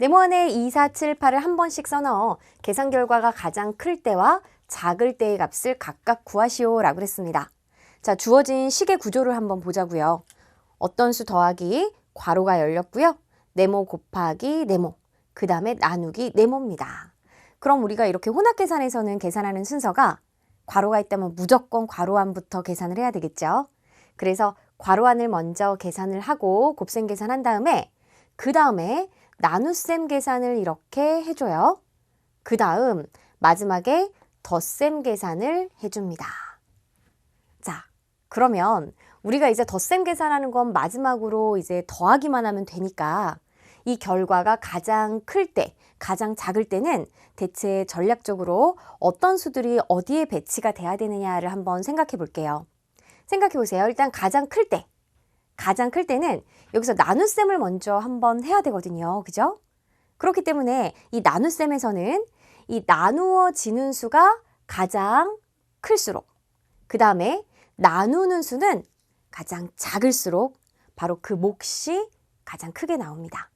네모안에 2, 4, 7, 8을 한 번씩 써넣어 계산 결과가 가장 클 때와 작을 때의 값을 각각 구하시오 라고 했습니다. 자, 주어진 식의 구조를 한번 보자고요. 어떤 수 더하기 괄호가 열렸고요. 네모 곱하기 네모, 그 다음에 나누기 네모입니다. 그럼 우리가 이렇게 혼합 계산에서는 계산하는 순서가 괄호가 있다면 무조건 괄호 안부터 계산을 해야 되겠죠. 그래서 괄호 안을 먼저 계산을 하고 곱셈 계산한 다음에 그 다음에 나눗셈 계산을 이렇게 해줘요. 그 다음 마지막에 덧셈 계산을 해줍니다. 자, 그러면 우리가 이제 덧셈 계산하는 건 마지막으로 이제 더하기만 하면 되니까 이 결과가 가장 클 때, 가장 작을 때는 대체 전략적으로 어떤 수들이 어디에 배치가 돼야 되느냐를 한번 생각해 볼게요. 생각해 보세요. 일단 가장 클 때, 가장 클 때는 여기서 나눗셈을 먼저 한번 해야 되거든요. 그죠? 그렇기 때문에 이 나눗셈에서는 이 나누어지는 수가 가장 클수록 그 다음에 나누는 수는 가장 작을수록 바로 그 몫이 가장 크게 나옵니다.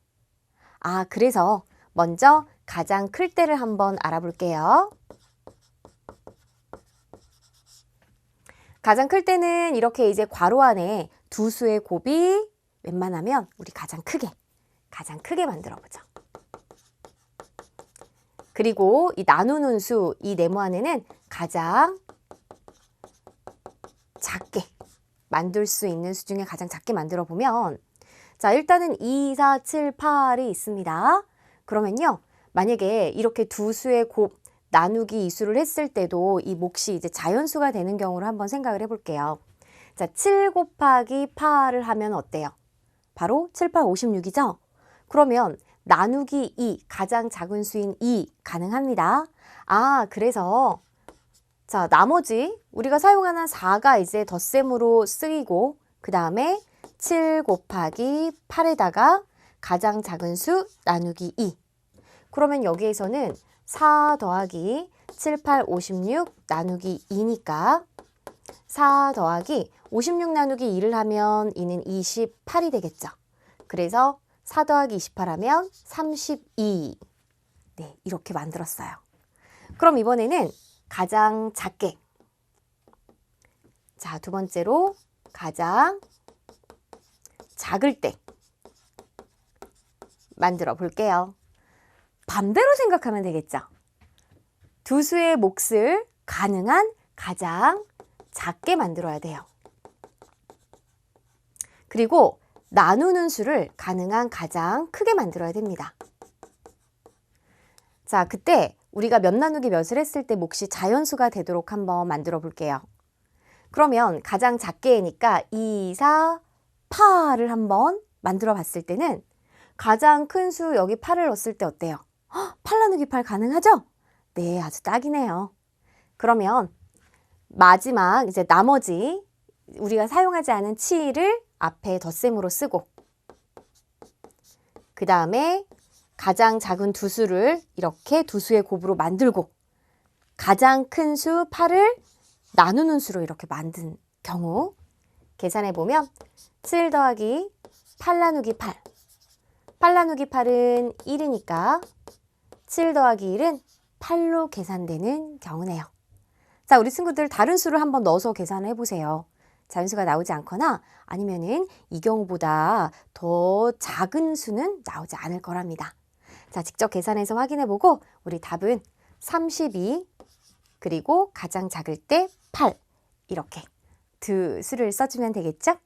아, 그래서 먼저 가장 클 때를 한번 알아볼게요. 가장 클 때는 이렇게 이제 괄호 안에 두 수의 곱이 웬만하면 우리 가장 크게, 가장 크게 만들어 보죠. 그리고 이 나누는 수, 이 네모 안에는 가장 작게 만들 수 있는 수 중에 가장 작게 만들어 보면 자, 일단은 2, 4, 7, 8이 있습니다. 그러면요. 만약에 이렇게 두 수의 곱 나누기 이수를 했을 때도 이 몫이 이제 자연수가 되는 경우를 한번 생각을 해볼게요. 자, 7 곱하기 8을 하면 어때요? 바로 7, 8, 56이죠? 그러면 나누기 2, 가장 작은 수인 2 가능합니다. 아, 그래서 자, 나머지 우리가 사용하는 4가 이제 덧셈으로 쓰이고 그 다음에 7 곱하기 8에다가 가장 작은 수 나누기 2. 그러면 여기에서는 4 더하기 7, 8, 56 나누기 2니까 4 더하기 56 나누기 2를 하면 이는 28이 되겠죠. 그래서 4 더하기 28 하면 32. 네, 이렇게 만들었어요. 그럼 이번에는 가장 작게. 자, 두 번째로 가장 작을 때 만들어 볼게요. 반대로 생각하면 되겠죠. 두 수의 몫을 가능한 가장 작게 만들어야 돼요. 그리고 나누는 수를 가능한 가장 크게 만들어야 됩니다. 자, 그때 우리가 몇 나누기 몇을 했을 때 몫이 자연수가 되도록 한번 만들어 볼게요. 그러면 가장 작게니까 2, 4, 8을 한번 만들어 봤을 때는 가장 큰 수 여기 8을 넣었을 때 어때요? 8 나누기 8 가능하죠? 네, 아주 딱이네요. 그러면 마지막 이제 나머지 우리가 사용하지 않은 7을 앞에 덧셈으로 쓰고 그 다음에 가장 작은 두 수를 이렇게 두 수의 곱으로 만들고 가장 큰 수 8을 나누는 수로 이렇게 만든 경우 계산해 보면 7 더하기 8 나누기 8 8 나누기 8은 1이니까 7 더하기 1은 8로 계산되는 경우네요. 자, 우리 친구들 다른 수를 한번 넣어서 계산을 해보세요. 자연수가 나오지 않거나 아니면은 이 경우보다 더 작은 수는 나오지 않을 거랍니다. 자, 직접 계산해서 확인해 보고 우리 답은 32 그리고 가장 작을 때 8 이렇게 두 수를 써주면 되겠죠?